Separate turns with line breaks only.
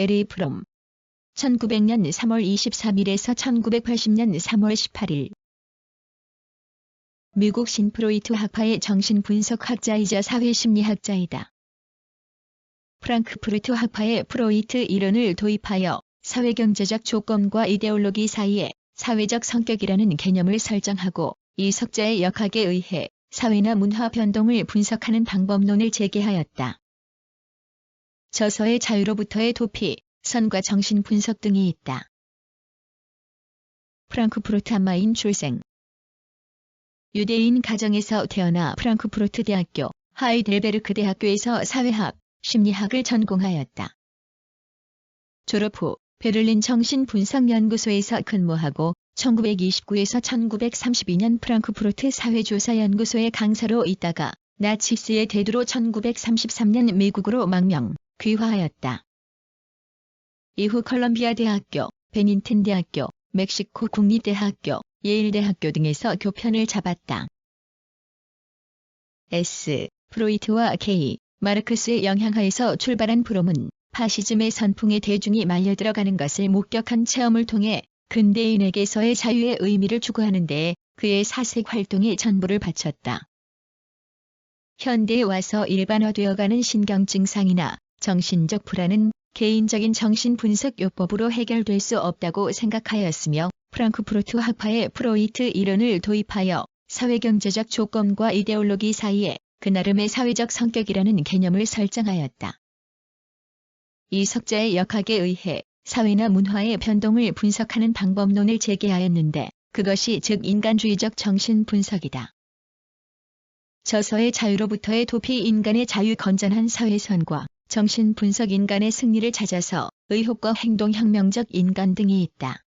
에리 프롬 1900년 3월 23일에서 1980년 3월 18일 미국 신프로이트 학파의 정신분석학자이자 사회심리학자이다. 프랑크푸르트 학파의 프로이트 이론을 도입하여 사회경제적 조건과 이데올로기 사이에 사회적 성격이라는 개념을 설정하고 이 석자의 역학에 의해 사회나 문화 변동을 분석하는 방법론을 제기하였다. 저서의 자유로부터의 도피, 선과 정신 분석 등이 있다. 프랑크푸르트 한마인 출생 유대인 가정에서 태어나 프랑크푸르트 대학교, 하이델베르크 대학교에서 사회학, 심리학을 전공하였다. 졸업 후 베를린 정신분석연구소에서 근무하고 1929에서 1932년 프랑크푸르트 사회조사연구소의 강사로 있다가 나치스의 대두로 1933년 미국으로 망명, 귀화하였다. 이후 컬럼비아 대학교, 베닌튼 대학교, 멕시코 국립대학교, 예일대학교 등에서 교편을 잡았다. S. 프로이트와 K. 마르크스의 영향하에서 출발한 프롬은 파시즘의 선풍에 대중이 말려들어가는 것을 목격한 체험을 통해 근대인에게서의 자유의 의미를 추구하는 데 그의 사색 활동에 전부를 바쳤다. 현대에 와서 일반화되어가는 신경 증상이나 정신적 불안은 개인적인 정신분석 요법으로 해결될 수 없다고 생각하였으며 프랑크푸르트 학파의 프로이트 이론을 도입하여 사회경제적 조건과 이데올로기 사이에 그 나름의 사회적 성격이라는 개념을 설정하였다. 이 석자의 역학에 의해 사회나 문화의 변동을 분석하는 방법론을 제기하였는데 그것이 즉 인간주의적 정신 분석이다. 저서의 자유로부터의 도피 인간의 자유 건전한 사회선과 정신 분석 인간의 승리를 찾아서 의혹과 행동혁명적 인간 등이 있다.